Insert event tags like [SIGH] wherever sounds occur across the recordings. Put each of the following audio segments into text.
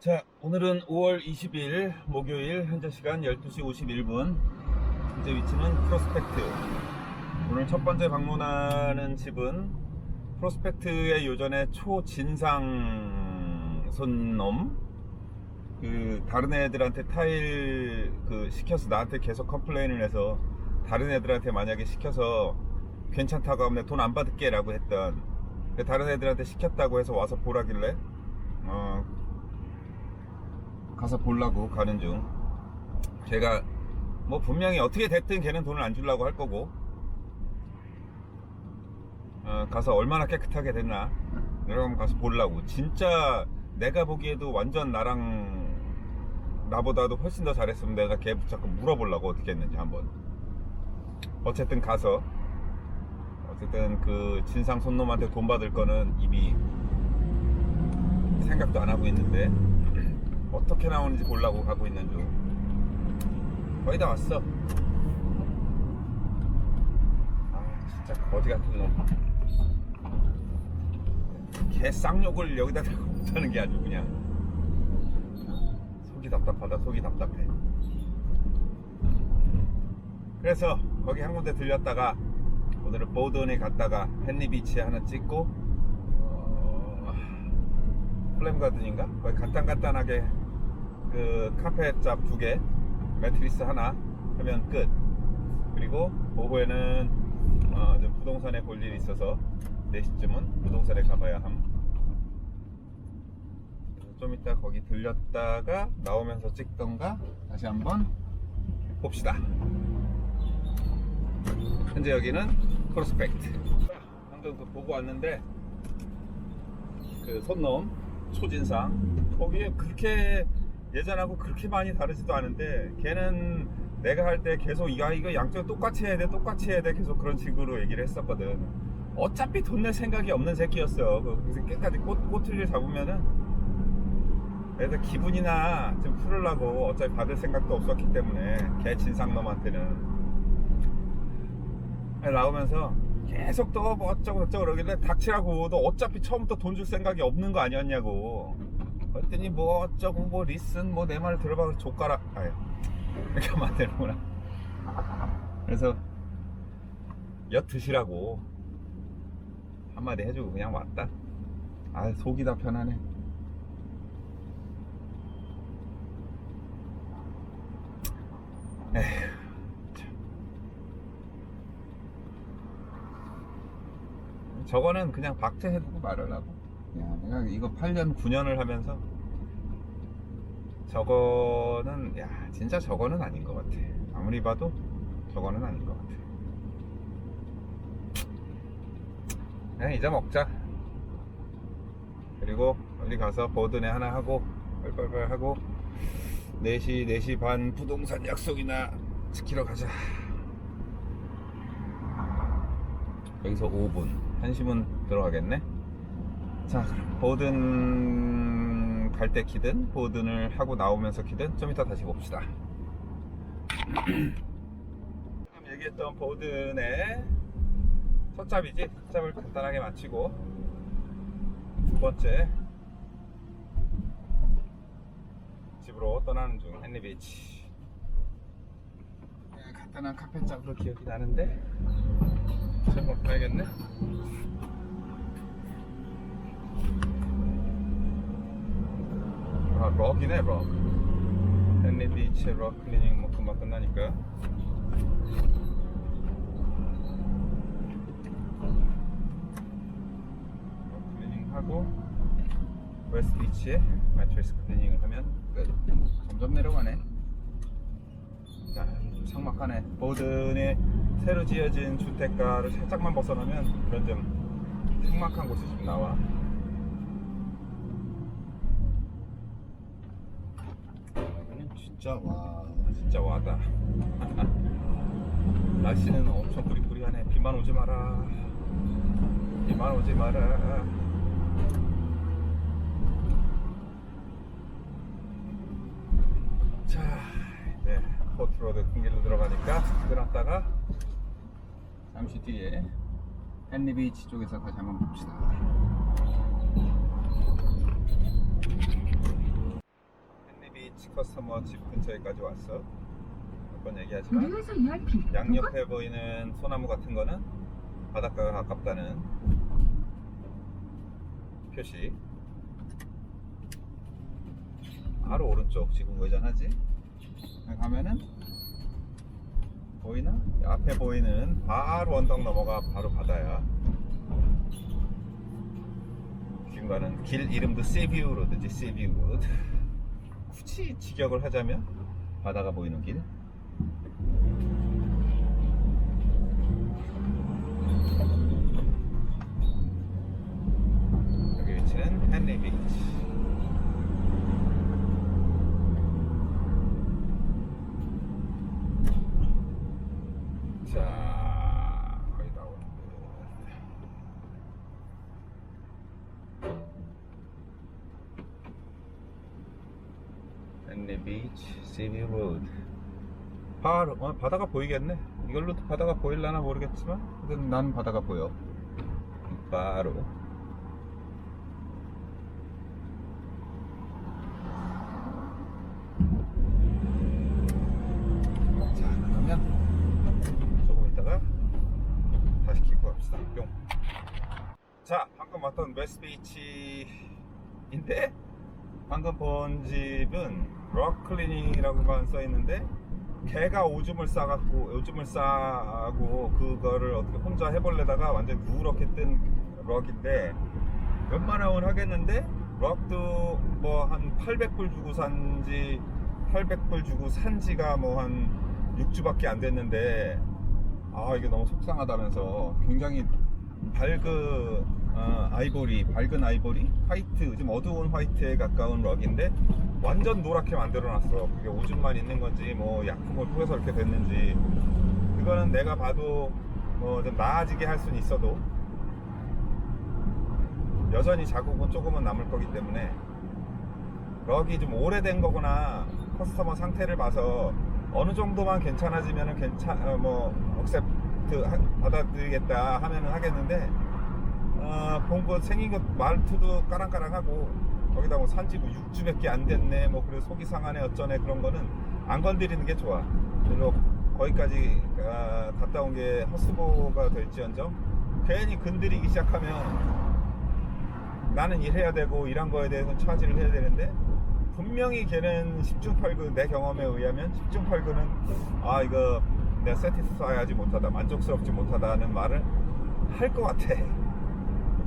자, 오늘은 5월 20일 목요일 현재 시간 12시 51분. 현재 위치는 프로스펙트. 오늘 첫 번째 방문하는 집은 프로스펙트의 요전에 초진상 손놈. 그 다른 애들한테 타일 그 시켜서 나한테 계속 컴플레인을 해서 다른 애들한테 만약에 시켜서 괜찮다고 하면 돈 안 받을게라고 했던 그 다른 애들한테 시켰다고 해서 와서 보라길래 어 가서 보려고 가는 중. 제가 뭐 분명히 어떻게 됐든 걔는 돈을 안 주려고 할 거고. 어, 가서 얼마나 깨끗하게 됐나. 여러분 가서 보려고. 진짜 내가 보기에도 완전 나랑 나보다도 훨씬 더 잘했으면 내가 걔 붙잡고 물어보려고 어떻게 했는지 한번. 어쨌든 가서. 어쨌든 그 진상 손놈한테 돈 받을 거는 이미 생각도 안 하고 있는데 어떻게 나오는지 보려고 가고 있는 중. 거의 다 왔어. 아 진짜 거지 같은 놈개 쌍욕을 여기다 대고 못하는 게 아주 그냥. 속이 답답하다 속이 답답해. 그래서 거기 한 군데 들렸다가 오늘은 보든에 갔다가 헨리비치에 하나 찍고 어, 플램가든인가? 거기 간단간단하게 그 카페 잡두 개, 매트리스 하나 하면 끝. 그리고 오후에는 어, 좀 부동산에 볼 일이 있어서 4시쯤은 부동산에 가봐야 함. 좀 이따 거기 들렸다가 나오면서 찍던가 다시 한번 봅시다. 현재 여기는 프로스펙트. 방금 그 보고 왔는데 그 손놈 초진상 거기에 그렇게 예전하고 그렇게 많이 다르지도 않은데 걔는 내가 할 때 계속 야 이거 양쪽 똑같이 해야 돼 똑같이 해야 돼 계속 그런 식으로 얘기를 했었거든. 어차피 돈 낼 생각이 없는 새끼였어. 그- 그래서 끝까지 꽃, 꼬투리를 잡으면은. 그래서 기분이나 좀 풀으려고 어차피 받을 생각도 없었기 때문에 걔 진상놈한테는. 나오면서 계속 또 뭐 어쩌고 저쩌고 그러길래 닥치라고 너 어차피 처음부터 돈 줄 생각이 없는 거 아니었냐고 그랬더니 뭐 어쩌고 뭐 리슨 뭐 내 말 들어봐. 족가라 아유 이렇게 하면 안 되는구나. 그래서 엿 드시라고 한마디 해주고 그냥 왔다. 아 속이 다 편하네. 에휴 저거는 그냥 박제해두고 말하려고. 야, 내가 이거 8년, 9년을 하면서 저거는, 야, 진짜 저거는 아닌 것 같아. 아무리 봐도 저거는 아닌 것 같아. 그냥 이제 먹자. 그리고 빨리 가서 보드네 하나 하고, 빨빨빨 하고, 4시, 4시 반 부동산 약속이나 지키러 가자. 여기서 5분. 한심은 들어가겠네. 자, 보든 갈 때 키든, 보든을 하고 나오면서 키든, 좀 이따 다시 봅시다. 방금 얘기했던 보든의 첫 잡이지? 첫 잡을 간단하게 마치고, 두 번째, 집으로 떠나는 중, 헨리비치. 네, 간단한 카페 잡으로 기억이 나는데, 제목 봐야겠네. 아, 럭이네, 럭. 헨리 비치 럭 클리닝 뭐 금방 끝나니까. 럭 클리닝 하고, 웨스트 비치에 매트리스 클리닝을 하면 끝. 점점 내려가네. 자, 좀 삭막하네. 보든에 새로 지어진 주택가를 살짝만 벗어나면 그런 좀 삭막한 곳이 좀 나와. 여기는 진짜 와, 진짜 와다. [LAUGHS] 날씨는 엄청 꾸리꾸리하네. 비만 오지 마라. 비만 오지 마라. 자, 이제 포트로드 큰 길로 들어가니까 들어갔다가 잠시 뒤에 헨리비치 쪽에서 다시 한번 봅시다. 커스터머 집 근처에까지 왔어. 몇 번 얘기하지만 우회서 2RP 양옆에 보이는 소나무 같은 거는 바닷가가 가깝다는 표시. 바로 오른쪽 지금 우회전하지? 가면은 보이나? 앞에 보이는 바로 언덕 넘어가 바로 바다야. 지금 가는 길 이름도 세비우 로드지 세비우 로드. 굳이 직역을 하자면 바다가 보이는 길. 여기 위치는 헨리 비치. 자, 거의 다 오는데. 비치, 시비 로드. 바로 어, 바다가 보이겠네. 이걸로도 바다가 보일라나 모르겠지만, 근데 난 바다가 보여. 바로. 자, 그러면 조금 있다가 다시 킬고 갑시다. 뿅. 자, 방금 왔던 웨스트비치인데 방금 본 집은 럭클리닝이라고만 써 있는데 개가 오줌을 싸갖고 오줌을 싸고 그거를 어떻게 혼자 해볼래다가 완전 누렇게 뜬 럭인데 웬만하면 하겠는데 럭도 뭐 한 800불 주고 산지 800불 주고 산지가 뭐 한 6주밖에 안 됐는데 아 이게 너무 속상하다면서 굉장히 밝은 어, 아이보리 밝은 아이보리? 화이트 좀 어두운 화이트에 가까운 럭인데 완전 노랗게 만들어놨어. 그게 오줌만 있는 건지 뭐 약품을 뿌려서 이렇게 됐는지. 그거는 내가 봐도 뭐 좀 나아지게 할 수는 있어도 여전히 자국은 조금은 남을 거기 때문에 럭이 좀 오래된 거거나. 커스터머 상태를 봐서 어느 정도만 괜찮아지면은 괜찮 어, 뭐 억셉트 하- 받아들이겠다 하면은 하겠는데 어, 본거 생긴 것 말투도 까랑까랑하고 거기다 뭐 산지 뭐 6주밖에 안 됐네 뭐 그래서 속이 상하네 어쩌네 그런 거는 안 건드리는 게 좋아. 별로 거기까지 아, 갔다 온 게 헛수고가 될지언정 괜히 건드리기 시작하면 나는 일해야 되고 일한 거에 대해서 차지를 해야 되는데 분명히 걔는 10중 8구 내 경험에 의하면 10중 8구는 아 이거 내가 세티스파이 하지 못하다 만족스럽지 못하다는 말을 할 것 같아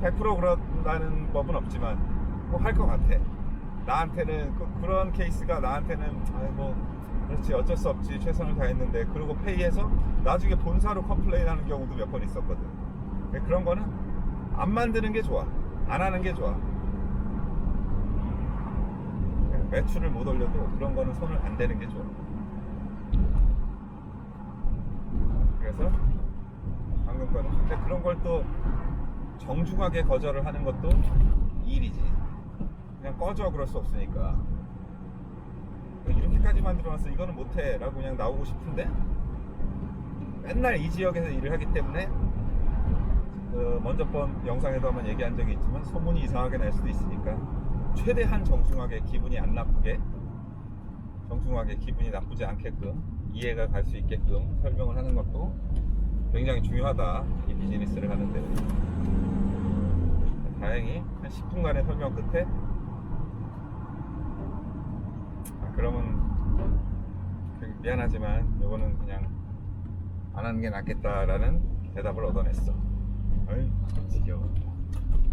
100% 그런다는 법은 없지만 뭐할것 같아. 나한테는 그, 런 케이스가 나한테는 아이고 그렇지 어쩔 수 없지 최선을 다했는데 그리고 페이해서 나중에 본사로 컴플레인 하는 경우도 몇 번 있었거든. 그런 거는 안 만드는 게 좋아. 안 하는 게 좋아. 매출을 못 올려도 그런 거는 손을 안 대는 게 좋아. 그래서 방금 거는 근데 그런 걸또 정중하게 거절을 하는 것도 일이지. 그냥 꺼져 그럴 수 없으니까. 이렇게까지 만들어놨어 이거는 못해 라고 그냥 나오고 싶은데 맨날 이 지역에서 일을 하기 때문에 그 먼저 번 영상에도 한번 얘기한 적이 있지만 소문이 이상하게 날 수도 있으니까 최대한 정중하게 기분이 안 나쁘게 정중하게 기분이 나쁘지 않게끔 이해가 갈 수 있게끔 설명을 하는 것도 굉장히 중요하다. 이 비즈니스를 하는데. 다행히 한 10분간의 설명 끝에. 아, 그러면 그 미안하지만 이거는 그냥 안 하는 게 낫겠다라는 대답을 얻어냈어. 어이 지겨워.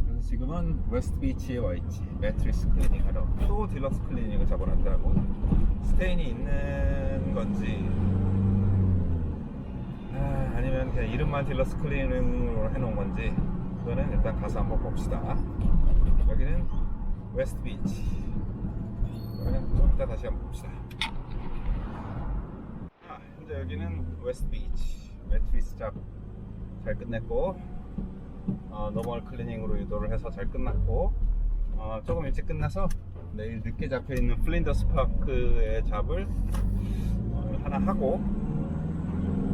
그래서 지금은 웨스트 비치에 와 있지. 매트리스 클리닝 하러. 또 딜럭스 클리닝을 잡아놨더라고? 스테인이 있는 건지 아, 아니면 그냥 이름만 딜럭스 클리닝으로 해놓은 건지 그거는 일단 가서 한번 봅시다. 여기는 웨스트 비치 그냥 좀 이따 다시 한번 봅시다. 아, 현재 여기는 웨스트 비치 매트리스 잡잘 끝냈고 어, 노멀 클리닝으로 유도를 해서 잘 끝났고 어, 조금 일찍 끝나서 내일 늦게 잡혀 있는 플린더스 파크의 잡을 어, 하나 하고 그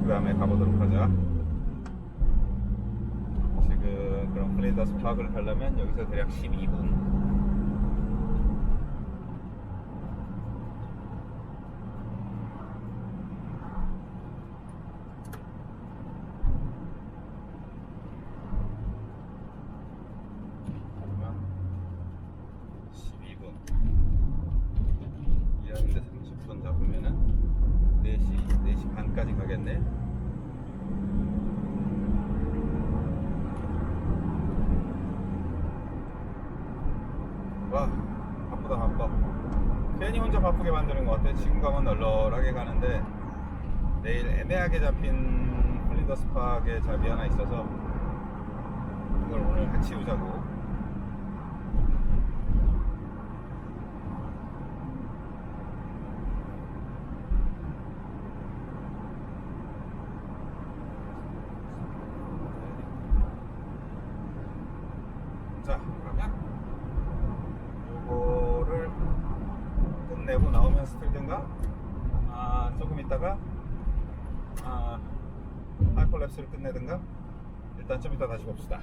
다음에 가보도록 하자. 지금 그럼 플린더스 파크를 가려면 여기서 대략 12분. 가겠네. 와 바쁘다 바빠. 괜히 혼자 바쁘게 만드는 것 같아. 지금 가면 널널하게 가는데 내일 애매하게 잡힌 플린더스 파크에 잡이 하나 있어서 그걸 오늘 같이 오자고. 자 그러면 요거를 끝 내고 나오면 스틸든가? 아 조금 있다가? 아 하이퍼랩스를 끝내든가? 일단 좀 이따 다시 봅시다